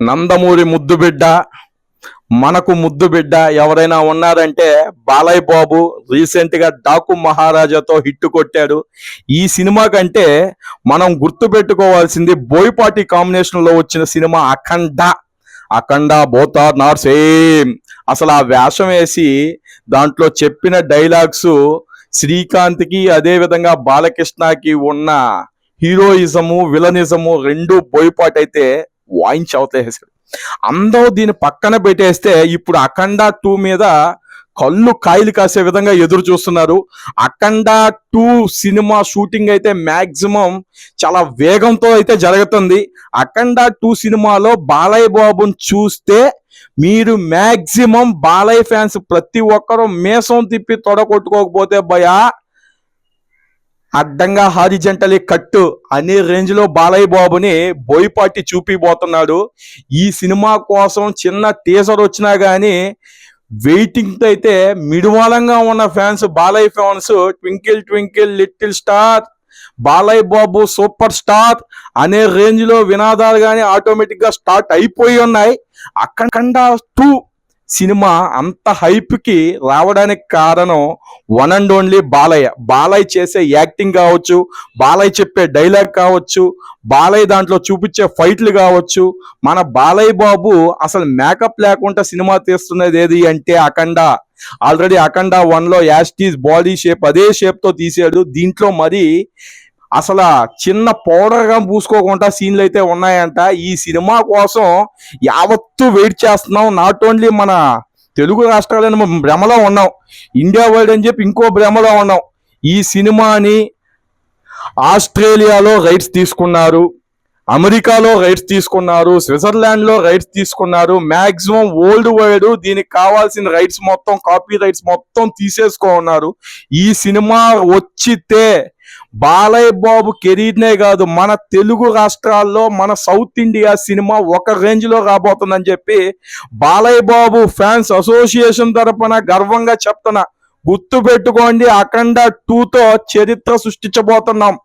నందమూరి ముద్దు బిడ్డ మనకు ముద్దు బిడ్డ ఎవరైనా ఉన్నారంటే బాలయ్య బాబు రీసెంట్గా డాకు మహారాజాతో హిట్ కొట్టాడు. ఈ సినిమా కంటే మనం గుర్తు పెట్టుకోవాల్సింది బోయపాటి కాంబినేషన్లో వచ్చిన cinema Akhanda. Akhanda both are not same. అసలు ఆ వేషం వేసి దాంట్లో చెప్పిన డైలాగ్స్ శ్రీకాంత్కి అదే విధంగా బాలకృష్ణకి ఉన్న హీరోయిజము విలనిజము రెండు బోయపాటి అయితే వాయించి అవతలేసాడు అందరూ దీన్ని పక్కన పెట్టేస్తే ఇప్పుడు అఖండ టూ మీద కళ్ళు కాయలు కాసే విధంగా ఎదురు చూస్తున్నారు. అఖండ టూ సినిమా షూటింగ్ అయితే మ్యాక్సిమం చాలా వేగంతో అయితే జరుగుతుంది. అఖండ టూ సినిమాలో బాలయ్య బాబుని చూస్తే మీరు మ్యాక్సిమం బాలయ్య ఫ్యాన్స్ ప్రతి ఒక్కరూ మేసం తిప్పి తొడగొట్టుకోకపోతే భయా అడ్డంగా హారిజంటలీ కట్టు అనే రేంజ్లో బాలయ్య బాబుని బోయపాటి చూపిపోతున్నాడు ఈ సినిమా కోసం చిన్న టీజర్ వచ్చినా గానీ వెయిటింగ్ అయితే మిడువాలంగా ఉన్న fans Balayya fans twinkle twinkle little star Balayya Babu super star అనే రేంజ్లో వినాదాలు కానీ ఆటోమేటిక్గా స్టార్ట్ అయిపోయి ఉన్నాయి. అక్కడ టూ సినిమా అంత హైప్కి రావడానికి కారణం one and only Balayya. Balayya చేసే యాక్టింగ్ కావచ్చు బాలయ్య చెప్పే డైలాగ్ కావచ్చు బాలయ్య దాంట్లో చూపించే ఫైట్లు కావచ్చు మన బాలయ్య బాబు అసలు మేకప్ లేకుండా సినిమా తీస్తున్నది ఏది అంటే అఖండ. ఆల్రెడీ అఖండ వన్లో యాస్టీస్ బాడీ షేప్ అదే షేప్తో తీసాడు. దీంట్లో మరి అసలు చిన్న పౌడర్గా పూసుకోకుండా సీన్లు అయితే ఉన్నాయంట. ఈ సినిమా కోసం యావత్తు వెయిట్ చేస్తున్నాం. నాట్ ఓన్లీ మన తెలుగు రాష్ట్రాలను భ్రమలో ఉన్నాం. ఇండియా వైడ్ అని చెప్పి ఇంకో భ్రమలో ఉన్నాం. ఈ సినిమాని ఆస్ట్రేలియాలో రైట్స్ తీసుకున్నారు. అమెరికాలో రైట్స్ తీసుకున్నారు స్విట్జర్లాండ్లో రైట్స్ తీసుకున్నారు మాక్సిమం వరల్డ్ వైడ్ దీనికి కావాల్సిన రైట్స్ మొత్తం కాపీ రైట్స్ మొత్తం తీసేసుకో ఉన్నారు ఈ సినిమా వచ్చితే బాలయ్య బాబు కెరీర్నే కాదు మన తెలుగు రాష్ట్రాల్లో మన సౌత్ ఇండియా సినిమా ఒక రేంజ్లో రాబోతుందని చెప్పి బాలయ్య బాబు ఫ్యాన్స్ అసోసియేషన్ తరపున గర్వంగా చెప్తున్నా. గుర్తు పెట్టుకోండి అఖండ టూతో చరిత్ర సృష్టించబోతున్నాం.